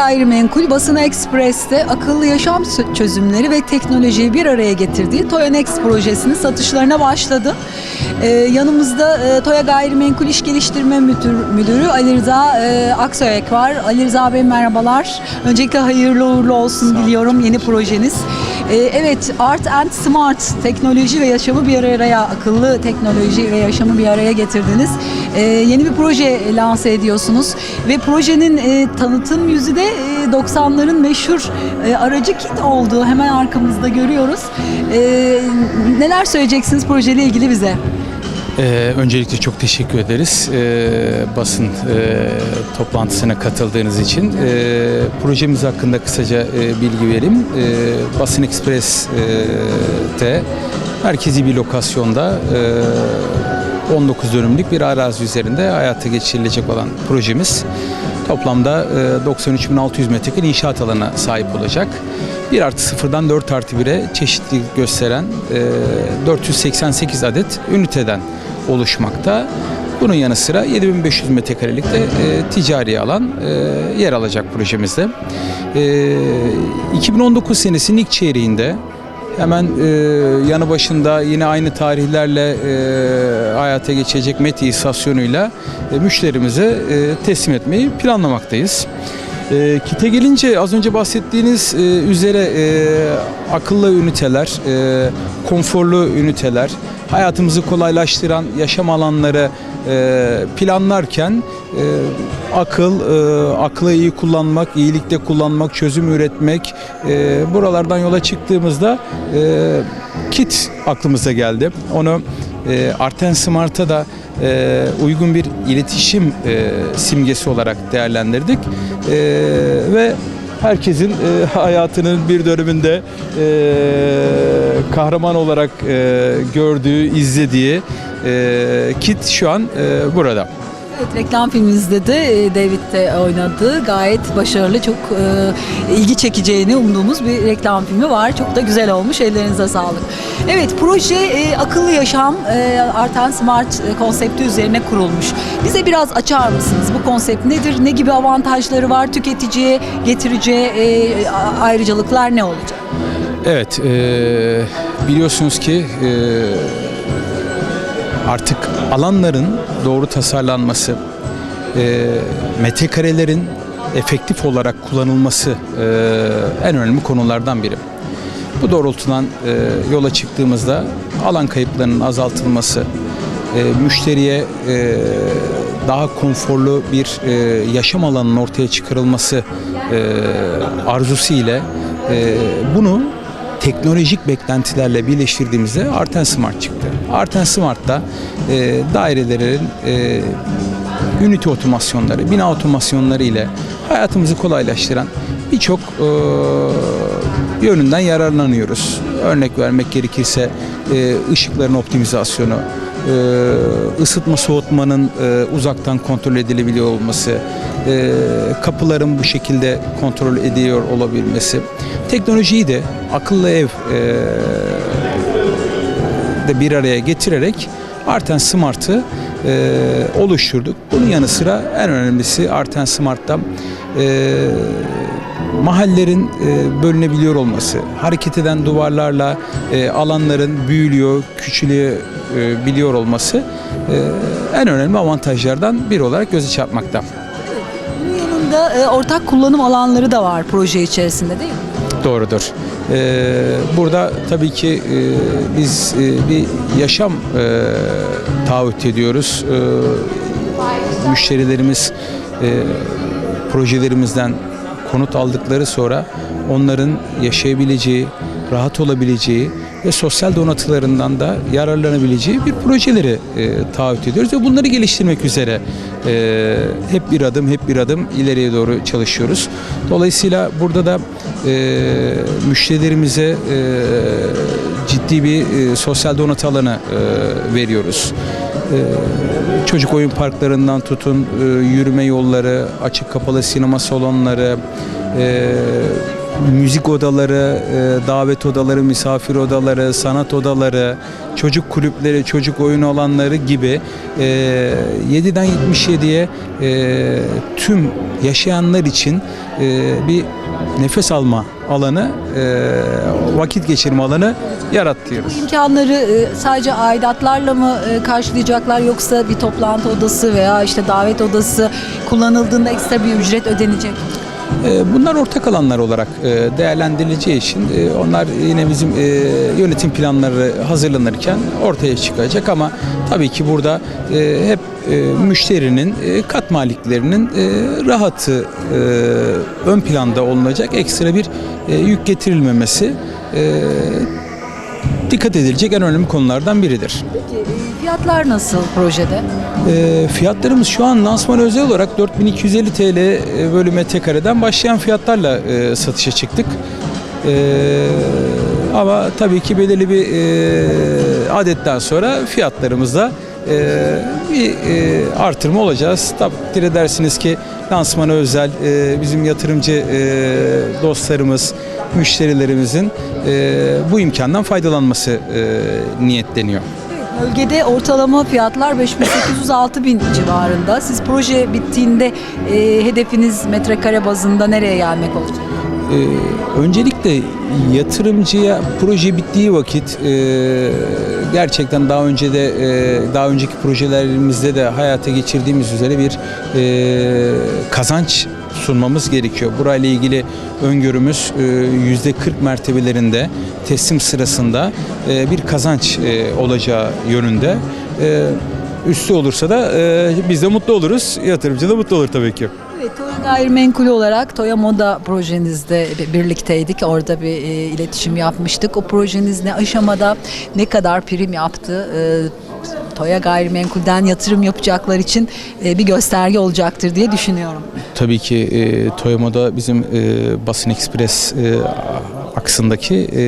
Gayrimenkul Basın Ekspres'te akıllı yaşam çözümleri ve teknolojiyi bir araya getirdiği Toya Next projesinin satışlarına başladı. Ee, yanımızda e, Toya Gayrimenkul İş Geliştirme Müdür, Müdürü Ali Rıza e, Aksoyak var. Ali Rıza Bey merhabalar. Öncelikle hayırlı uğurlu olsun diliyorum yeni projeniz. Ee, evet Art and Smart teknoloji ve yaşamı bir araya akıllı teknoloji ve yaşamı bir araya getirdiniz. Ee, yeni bir proje lanse ediyorsunuz ve projenin e, tanıtım yüzü de e, 90'ların meşhur e, aracı kit olduğu hemen arkamızda görüyoruz. Ee, neler söyleyeceksiniz projeyle ilgili bize? Ee, öncelikle çok teşekkür ederiz ee, basın e, toplantısına katıldığınız için. Ee, projemiz hakkında kısaca e, bilgi vereyim. Ee, basın Ekspres'te merkezi bir lokasyonda e, 19 dönümlük bir arazi üzerinde hayata geçirilecek olan projemiz. Toplamda e, 93.600 metrekare inşaat alanına sahip olacak. 1 artı 0'dan 4 artı 1'e çeşitlilik gösteren e, 488 adet üniteden oluşmakta. Bunun yanı sıra 7500 metrekarelik de e, ticari alan e, yer alacak projemizde. E, 2019 senesinin ilk çeyreğinde hemen e, yanı başında yine aynı tarihlerle e, hayata geçecek METI istasyonuyla e, müşterimize e, teslim etmeyi planlamaktayız. E, kite gelince az önce bahsettiğiniz e, üzere e, akıllı üniteler, e, konforlu üniteler, hayatımızı kolaylaştıran yaşam alanları e, planlarken e, akıl, e, aklı iyi kullanmak, iyilikte kullanmak, çözüm üretmek e, buralardan yola çıktığımızda e, kit aklımıza geldi. Onu e, Arten Smart'a da e, uygun bir iletişim e, simgesi olarak değerlendirdik E, ve herkesin e, hayatının bir döneminde e, kahraman olarak e, gördüğü, izlediği e, kit şu an e, burada. Evet, reklam filminizde de e, David de oynadı. Gayet başarılı, çok e, ilgi çekeceğini umduğumuz bir reklam filmi var. Çok da güzel olmuş. Ellerinize sağlık. Evet, proje e, akıllı yaşam e, Artan Smart e, konsepti üzerine kurulmuş. Bize biraz açar mısınız? Bu konsept nedir? Ne gibi avantajları var? Tüketiciye getireceği e, ayrıcalıklar ne olacak? Evet, e, biliyorsunuz ki e, artık alanların doğru tasarlanması, e, metrekarelerin efektif olarak kullanılması e, en önemli konulardan biri. Bu doğrultudan e, yola çıktığımızda alan kayıplarının azaltılması, e, müşteriye e, daha konforlu bir e, yaşam alanının ortaya çıkarılması e, arzusu ile e, bunu teknolojik beklentilerle birleştirdiğimizde Arten Smart çıktı. Arten Smart'ta e, dairelerin e, ünite otomasyonları, bina otomasyonları ile hayatımızı kolaylaştıran birçok e, yönünden yararlanıyoruz. Örnek vermek gerekirse e, ışıkların optimizasyonu, e, ısıtma soğutmanın e, uzaktan kontrol edilebiliyor olması, e, kapıların bu şekilde kontrol ediyor olabilmesi, teknolojiyi de akıllı ev e, de bir araya getirerek Arten Smart'ı e, oluşturduk. Bunun yanı sıra en önemlisi Arten Smart'ta e, mahallerin e, bölünebiliyor olması, hareket eden duvarlarla e, alanların büyülüyor, küçülebiliyor olması e, en önemli avantajlardan biri olarak göze çarpmakta. Yanında e, ortak kullanım alanları da var proje içerisinde değil mi? Doğrudur. Ee, burada tabii ki e, biz e, bir yaşam e, taahhüt ediyoruz. Ee, müşterilerimiz e, projelerimizden konut aldıkları sonra onların yaşayabileceği, rahat olabileceği ve sosyal donatılarından da yararlanabileceği bir projeleri e, taahhüt ediyoruz ve bunları geliştirmek üzere e, hep bir adım hep bir adım ileriye doğru çalışıyoruz. Dolayısıyla burada da e, müşterilerimize e, ciddi bir e, sosyal donatı alanı e, veriyoruz. E, çocuk oyun parklarından tutun, e, yürüme yolları, açık kapalı sinema salonları, e, müzik odaları, e, davet odaları, misafir odaları, sanat odaları, çocuk kulüpleri, çocuk oyun alanları gibi e, 7'den 77'ye e, tüm yaşayanlar için e, bir nefes alma alanı, e, vakit geçirme alanı yaratıyoruz. İmkanları e, sadece aidatlarla mı e, karşılayacaklar yoksa bir toplantı odası veya işte davet odası kullanıldığında ekstra bir ücret ödenecek? Mi? E, Bunlar ortak alanlar olarak e, değerlendirileceği için e, onlar yine bizim e, yönetim planları hazırlanırken ortaya çıkacak ama tabii ki burada hep müşterinin, kat maliklerinin rahatı ön planda olunacak ekstra bir yük getirilmemesi dikkat edilecek en önemli konulardan biridir. Peki e, fiyatlar nasıl projede? E, fiyatlarımız şu an lansman özel olarak 4250 TL e, bölü metrekareden başlayan fiyatlarla e, satışa çıktık. E, ama tabii ki belirli bir e, adetten sonra fiyatlarımızda e, bir e, artırma olacağız. Takdir edersiniz ki lansmana özel e, bizim yatırımcı e, dostlarımız, müşterilerimizin e, bu imkandan faydalanması e, niyetleniyor. Bölgede ortalama fiyatlar 5800-6000 civarında. Siz proje bittiğinde e, hedefiniz metrekare bazında nereye gelmek olacak? Ee, öncelikle yatırımcıya proje bittiği vakit e, gerçekten daha önce de e, daha önceki projelerimizde de hayata geçirdiğimiz üzere bir e, kazanç sunmamız gerekiyor. Burayla ilgili öngörümüz e, yüzde 40 mertebelerinde teslim sırasında e, bir kazanç e, olacağı yönünde. E, Üstü olursa da e, biz de mutlu oluruz. Yatırımcı da mutlu olur tabii ki. Evet, Toya Gayrimenkul olarak Toya Moda projenizde birlikteydik. Orada bir e, iletişim yapmıştık. O projeniz ne aşamada, ne kadar prim yaptı? E, Toya Gayrimenkul'den yatırım yapacaklar için e, bir gösterge olacaktır diye düşünüyorum. Tabii ki e, Toyoma'da bizim e, Basın Ekspres e, aksındaki e,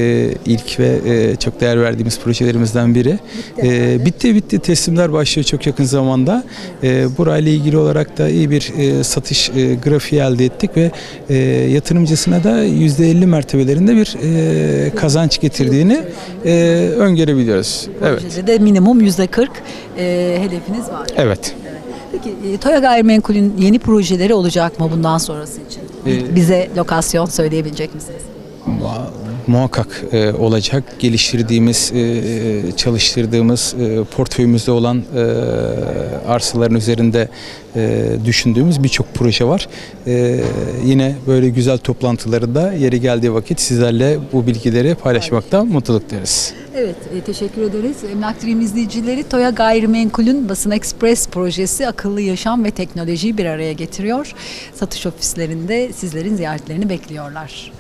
ilk ve e, çok değer verdiğimiz projelerimizden biri. E, bitti bitti teslimler başlıyor çok yakın zamanda. E, burayla ilgili olarak da iyi bir e, satış e, grafiği elde ettik ve e, yatırımcısına da %50 mertebelerinde bir e, kazanç getirdiğini e, öngörebiliyoruz. Evet. Projede de minimum yüzde 40 e, hedefiniz var. Evet. Peki e, Toya Gayrimenkul'ün yeni projeleri olacak mı bundan sonrası için? Ee, Bize lokasyon söyleyebilecek misiniz? Muha- Muhakkak e, olacak. Geliştirdiğimiz, e, çalıştırdığımız, e, portföyümüzde olan e, arsaların üzerinde e, düşündüğümüz birçok proje var. E, yine böyle güzel toplantılarında yeri geldiği vakit sizlerle bu bilgileri paylaşmakta mutluluk duyarız. Evet, e, teşekkür ederiz. Emlak izleyicileri Toya Gayrimenkul'ün Basın Express projesi akıllı yaşam ve teknolojiyi bir araya getiriyor. Satış ofislerinde sizlerin ziyaretlerini bekliyorlar.